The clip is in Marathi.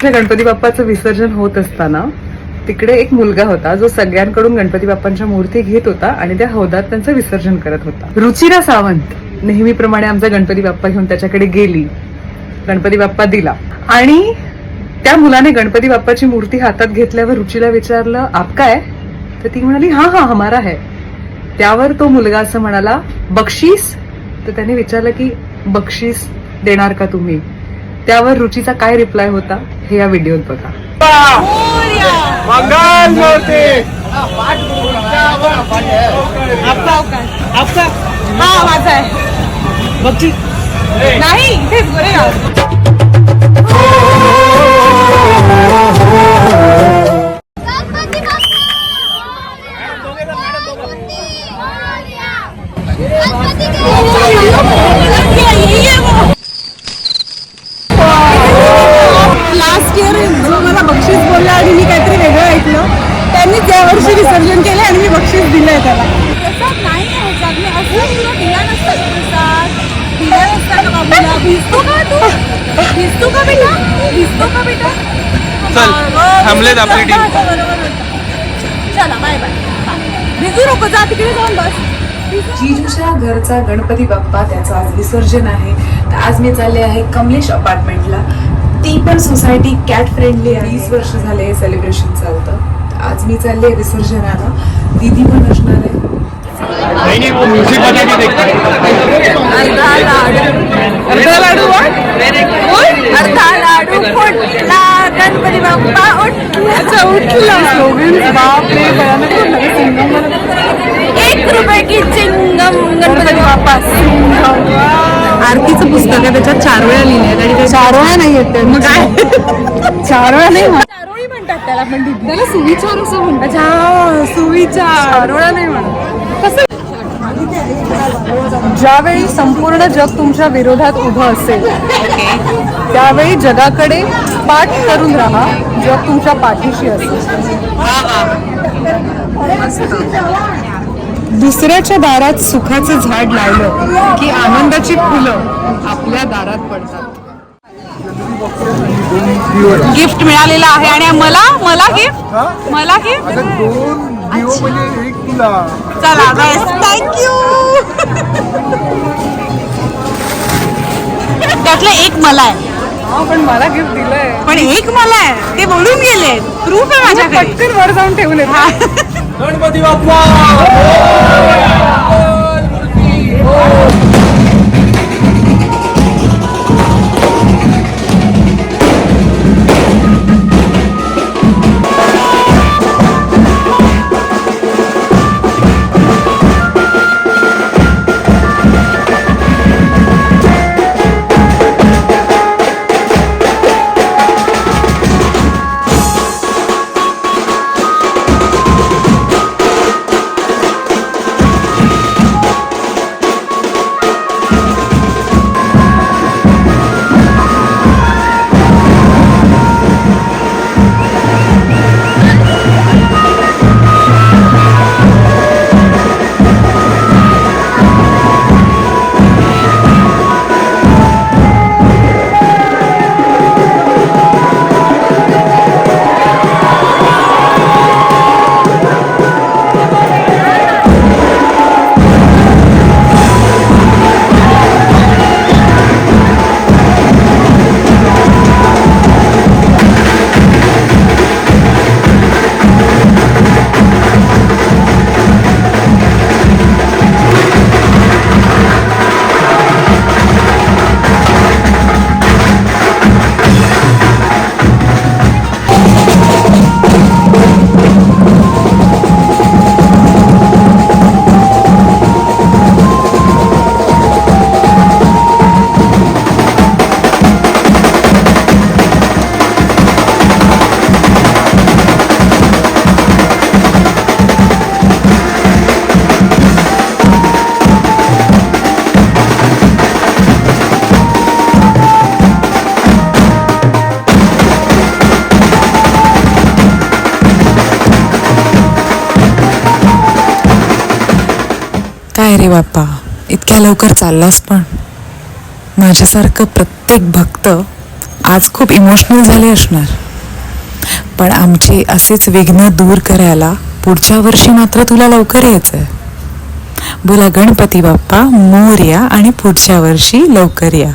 त्या गणपती बाप्पाचं विसर्जन होत असताना तिकडे एक मुलगा होता जो सगळ्यांकडून गणपती बाप्पांच्या मूर्ती घेत होता आणि त्या हौदात त्यांचं विसर्जन करत होता. रुचिरा सावंत नेहमीप्रमाणे आमचा गणपती बाप्पा घेऊन त्याच्याकडे गेली गणपती बाप्पा दिला. आणि त्या मुलाने गणपती बाप्पाची मूर्ती हातात घेतल्यावर रुचीला विचारलं आपका आहे तर ती म्हणाली हा हा हमारा है. त्यावर तो मुलगा असं म्हणाला बक्षीस? तर त्याने विचारलं की बक्षीस देणार का तुम्ही? त्यावर रुचीचा काय रिप्लाय होता? हे या व्हिडिओत बघा. मंगल मूर्ती हा माझा आहे नाही इथेच गोरेगाव भिजतो का बेटा? भिजतो का बेटा? चल, थांबलेत आपली होतं. चला बाय बाय भिजू नको जा तिकडे जाऊन बस. जिजूच्या घरचा गणपती बाप्पा त्याचं आज विसर्जन आहे. तर आज मी चालले आहे कमलेश अपार्टमेंटला. ती पण सोसायटी कॅट फ्रेंडली आहे. वीस वर्ष झाले हे सेलिब्रेशन चालतं आज मी चालले आहे विसर्जनाला. दीदी पण असणार आहे. गणपती बाप्पा उठला बापरे एक रुपये की चिंगम गणपती बाप्पा. आरतीचं पुस्तक आहे त्याच्यात चार वेळा लिहिले आणि ते चार वेळा नाही येत मग काय? चार वेळा नाही म्हणत. चारोळी म्हणतात त्याला पण त्याला सुविचार असं म्हणतात. अच्छा सुविचार. चार वेळा नाही म्हणत. कसं? ज्यावेळी संपूर्ण जग तुमच्या विरोधात उभं असेल त्यावेळी जगाकडे पाठ करून राहा जग तुमच्या पाठीशी असेल. दुसऱ्याच्या दारात सुखाचं झाड लावलं की आनंदाची फुलं आपल्या दारात पडतात. गिफ्ट मिळालेलं आहे आणि मला मला गिफ्ट मला गिफ्ट म्हणजे एक तुला. चला बेस्ट थँक्यू त्यातलं एक मला आहे. पण मला गिफ्ट दिलंय. पण एक मला आहे. ते बोलून गेले प्रूफ आहे माझ्याकडे. पटकन वर जाऊन ठेवले गणपती बाप्पा! बाप्पा इतक्या लवकर चाललास पण. माझ्यासारखं प्रत्येक भक्त आज खूप इमोशनल झाले असणार. पण आमची असेच विघ्न दूर करायला पुढच्या वर्षी मात्र तुला लवकर यायचं आहे बोला गणपती बाप्पा मोर्या आणि पुढच्या वर्षी लवकर या.